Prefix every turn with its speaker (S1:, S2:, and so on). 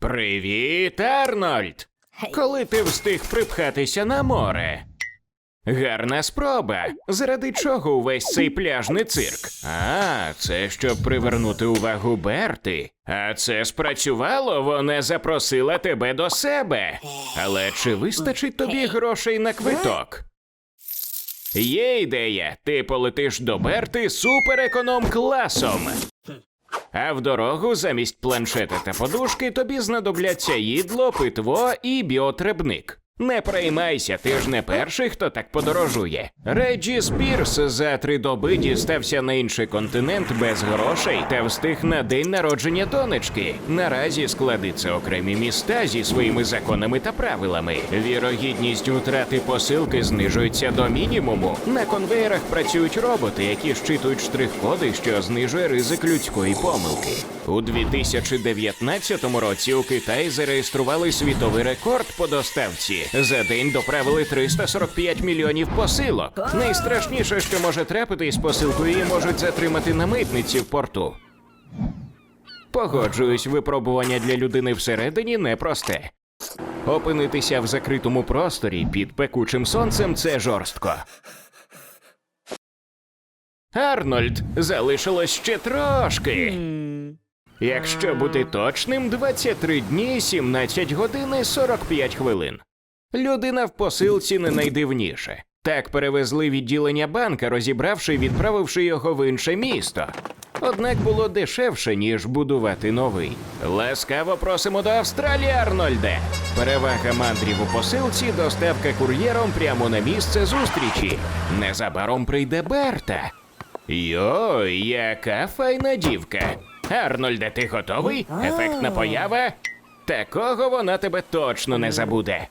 S1: Привіт, Арнольд! Коли ти встиг припхатися на море? Гарна спроба. Заради чого увесь цей пляжний цирк? А, це щоб привернути увагу Берти. А це спрацювало, вона запросила тебе до себе. Але чи вистачить тобі грошей на квиток? Є ідея, ти полетиш до Берти супереконом класом. А в дорогу замість планшета та подушки тобі знадобляться їдло, питво і біотребник. Не приймайся, ти ж не перший, хто так подорожує. Реджі Спірс за три доби дістався на інший континент без грошей та встиг на день народження донечки. Наразі складиться окремі міста зі своїми законами та правилами. Вірогідність утрати посилки знижується до мінімуму. На конвеєрах працюють роботи, які щитують штрих-коди, що знижує ризик людської помилки. У 2019 році у Китаї зареєстрували світовий рекорд по доставці. За день доправили 345 мільйонів посилок. Найстрашніше, що може трапитись з посилкою, її можуть затримати на митниці в порту. Погоджуюсь, випробування для людини всередині непросте. Опинитися в закритому просторі під пекучим сонцем це жорстко. Арнольд, залишилось ще трошки. Якщо бути точним, 23 дні, 17 годин і 45 хвилин. Людина в посилці не найдивніше. Так перевезли відділення банка, розібравши і відправивши його в інше місто. Однак було дешевше, ніж будувати новий. Ласкаво просимо до Австралії, Арнольде. Перевага мандрів у посилці, доставка кур'єром прямо на місце зустрічі. Незабаром прийде Берта. Йой, яка файна дівка. Арнольде, ти готовий? Ефектна поява? Такого вона тебе точно не забуде.